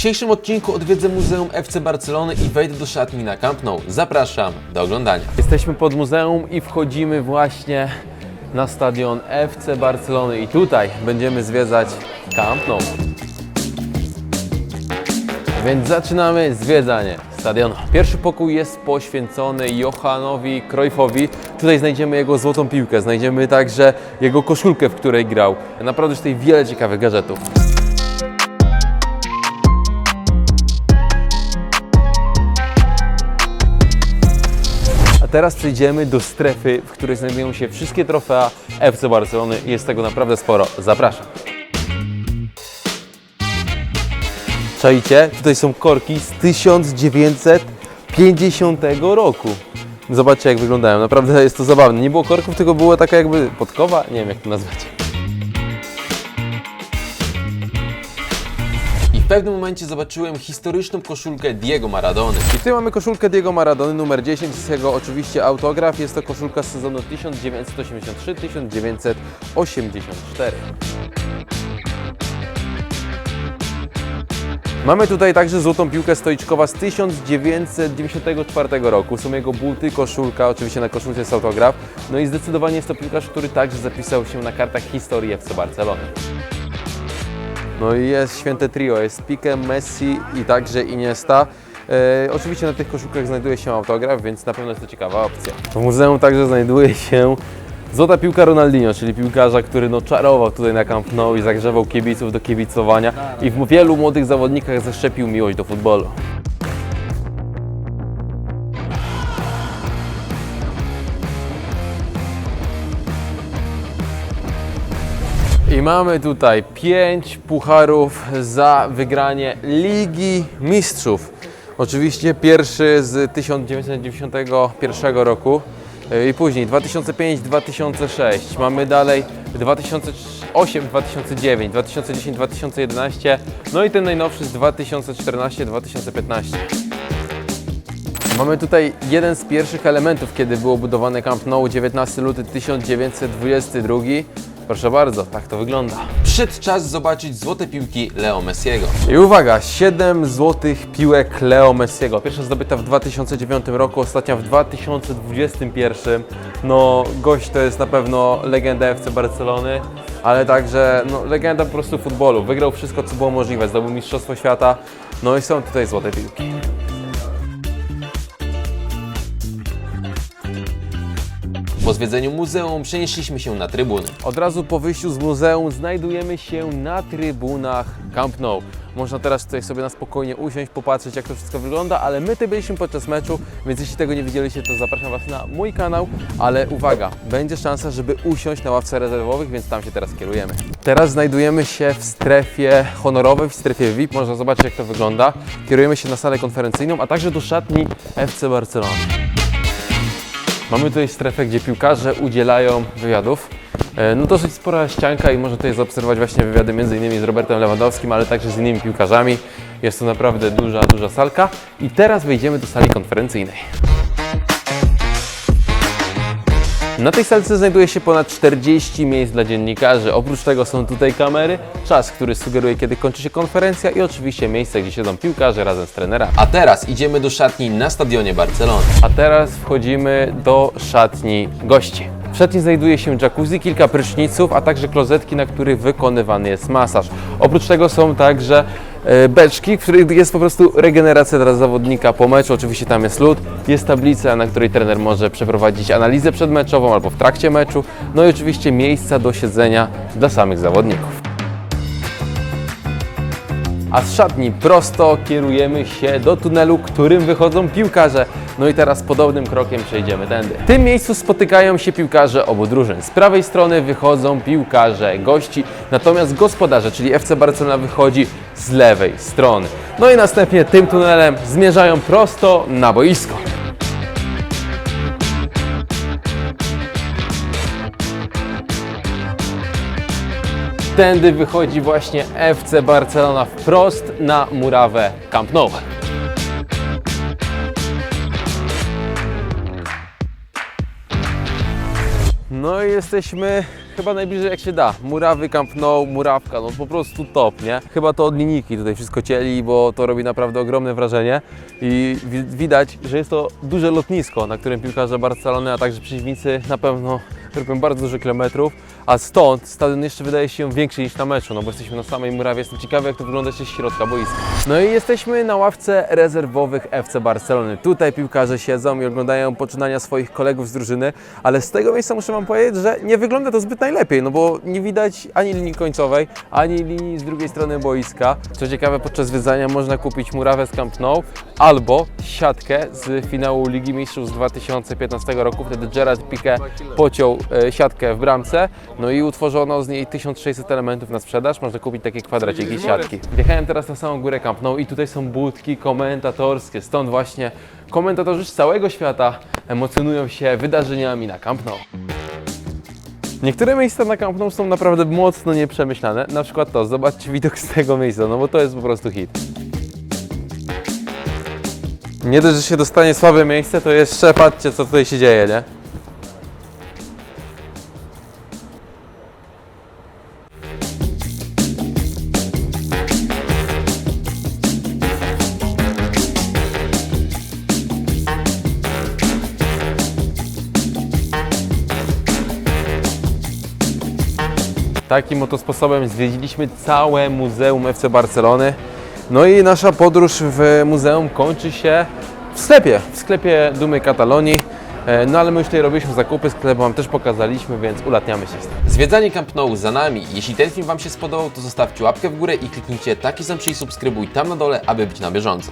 dzisiejszym odcinku odwiedzę Muzeum FC Barcelony i wejdę do szatni na Camp Nou. Zapraszam do oglądania. Jesteśmy pod muzeum i wchodzimy właśnie na stadion FC Barcelony i tutaj będziemy zwiedzać Camp Nou. Więc zaczynamy zwiedzanie stadionu. Pierwszy pokój jest poświęcony Johanowi Cruyffowi. Tutaj znajdziemy jego złotą piłkę, znajdziemy także jego koszulkę, w której grał. Naprawdę tutaj wiele ciekawych gadżetów. Teraz przejdziemy do strefy, w której znajdują się wszystkie trofea FC Barcelony. Jest tego naprawdę sporo. Zapraszam. Czajcie? Tutaj są korki z 1950 roku. Zobaczcie jak wyglądają, naprawdę jest to zabawne. Nie było korków, tylko była taka jakby podkowa, nie wiem jak to nazwać. Pewnym momencie zobaczyłem historyczną koszulkę Diego Maradony. I tutaj mamy koszulkę Diego Maradony numer 10, z jego oczywiście autograf. Jest to koszulka z sezonu 1983-1984. Mamy tutaj także złotą piłkę stoiczkowa z 1994 roku. Są jego buty, koszulka, oczywiście na koszulce jest autograf. No i zdecydowanie jest to piłkarz, który także zapisał się na kartach historii FC Barcelony. No i jest święte trio, jest Pique, Messi i także Iniesta. E, oczywiście na tych koszulkach znajduje się autograf, więc na pewno jest to ciekawa opcja. W muzeum także znajduje się złota piłka Ronaldinho, czyli piłkarza, który no, czarował tutaj na Camp Nou i zagrzewał kibiców do kibicowania i w wielu młodych zawodnikach zaszczepił miłość do futbolu. I mamy tutaj pięć pucharów za wygranie Ligi Mistrzów. Oczywiście pierwszy z 1991 roku yy, i później 2005-2006. Mamy dalej 2008, 2009, 2010, 2011. No i ten najnowszy z 2014-2015. Mamy tutaj jeden z pierwszych elementów, kiedy było budowane Camp Nou, 19 luty 1922. Proszę bardzo, tak to wygląda. Przyszedł czas zobaczyć złote piłki Leo Messiego. I uwaga, 7 złotych piłek Leo Messiego. Pierwsza zdobyta w 2009 roku, ostatnia w 2021. No, gość to jest na pewno legenda FC Barcelony, ale także no, legenda po prostu futbolu. Wygrał wszystko, co było możliwe, zdobył Mistrzostwo Świata. No i są tutaj złote piłki. Po zwiedzeniu muzeum przenieśliśmy się na trybuny. Od razu po wyjściu z muzeum znajdujemy się na trybunach Camp Nou. Można teraz tutaj sobie na spokojnie usiąść, popatrzeć jak to wszystko wygląda, ale my tutaj byliśmy podczas meczu, więc jeśli tego nie widzieliście, to zapraszam Was na mój kanał. Ale uwaga, będzie szansa, żeby usiąść na ławce rezerwowych, więc tam się teraz kierujemy. Teraz znajdujemy się w strefie honorowej, w strefie VIP. Można zobaczyć jak to wygląda. Kierujemy się na salę konferencyjną, a także do szatni FC Barcelony. Mamy tutaj strefę, gdzie piłkarze udzielają wywiadów. E, No dosyć spora ścianka i można tutaj zaobserwować właśnie wywiady m.in. z Robertem Lewandowskim, ale także z innymi piłkarzami. Jest to naprawdę duża, duża salka. I teraz wejdziemy do sali konferencyjnej. Na tej salce znajduje się ponad 40 miejsc dla dziennikarzy. Oprócz tego są tutaj kamery, czas, który sugeruje, kiedy kończy się konferencja i oczywiście miejsce, gdzie siedzą piłkarze razem z trenerami. A teraz idziemy do szatni na stadionie Barcelony. A teraz wchodzimy do szatni gości. W szatni znajduje się jacuzzi, kilka pryszniców, a także klozetki, na których wykonywany jest masaż. Oprócz tego są także beczki, w których jest po prostu regeneracja dla zawodnika po meczu. Oczywiście tam jest lód, jest tablica, na której trener może przeprowadzić analizę przedmeczową albo w trakcie meczu. No i oczywiście miejsca do siedzenia dla samych zawodników. A z szatni prosto kierujemy się do tunelu, którym wychodzą piłkarze. No i teraz podobnym krokiem przejdziemy tędy. W tym miejscu spotykają się piłkarze obu drużyn. Z prawej strony wychodzą piłkarze gości, natomiast gospodarze, czyli FC Barcelona wychodzi z lewej strony. No i następnie tym tunelem zmierzają prosto na boisko. Tędy wychodzi właśnie FC Barcelona wprost na murawę Camp Nou. No i jesteśmy chyba najbliżej jak się da. Murawy Camp Nou, murawka, no po prostu top, nie? Chyba to od linijki tutaj wszystko cieli, bo to robi naprawdę ogromne wrażenie i wi- widać, że jest to duże lotnisko, na którym piłkarze Barcelony, a także przeciwnicy na pewno robią bardzo dużo kilometrów, a stąd stadion jeszcze wydaje się większy niż na meczu, no bo jesteśmy na samej murawie, jestem ciekawy jak to wygląda jeszcze z środka boiska. No i jesteśmy na ławce rezerwowych FC Barcelony. Tutaj piłkarze siedzą i oglądają poczynania swoich kolegów z drużyny, ale z tego miejsca muszę Wam powiedzieć, że nie wygląda to zbyt najlepiej, no bo nie widać ani linii końcowej, ani linii z drugiej strony boiska. Co ciekawe, podczas zwiedzania można kupić murawę z Camp Nou albo siatkę z finału Ligi Mistrzów z 2015 roku. Wtedy Gerard Piqué pociął e, siatkę w bramce, no i utworzono z niej 1600 elementów na sprzedaż. Można kupić takie kwadraciki siatki. Wjechałem teraz na samą górę Camp Nou i tutaj są budki komentatorskie, stąd właśnie komentatorzy z całego świata emocjonują się wydarzeniami na Camp Nou. Niektóre miejsca na Camp Nou są naprawdę mocno nieprzemyślane, na przykład to, zobaczcie widok z tego miejsca, no bo to jest po prostu hit. Nie dość, że się dostanie słabe miejsce, to jeszcze patrzcie co tutaj się dzieje, nie? Takim oto sposobem zwiedziliśmy całe Muzeum FC Barcelony. No i nasza podróż w muzeum kończy się w sklepie, w sklepie Dumy Katalonii. E, No ale my już tutaj robiliśmy zakupy, sklep Wam też pokazaliśmy, więc ulatniamy się z tym. Zwiedzanie Camp Nou za nami. Jeśli ten film Wam się spodobał, to zostawcie łapkę w górę i kliknijcie taki sam przycisk subskrybuj tam na dole, aby być na bieżąco.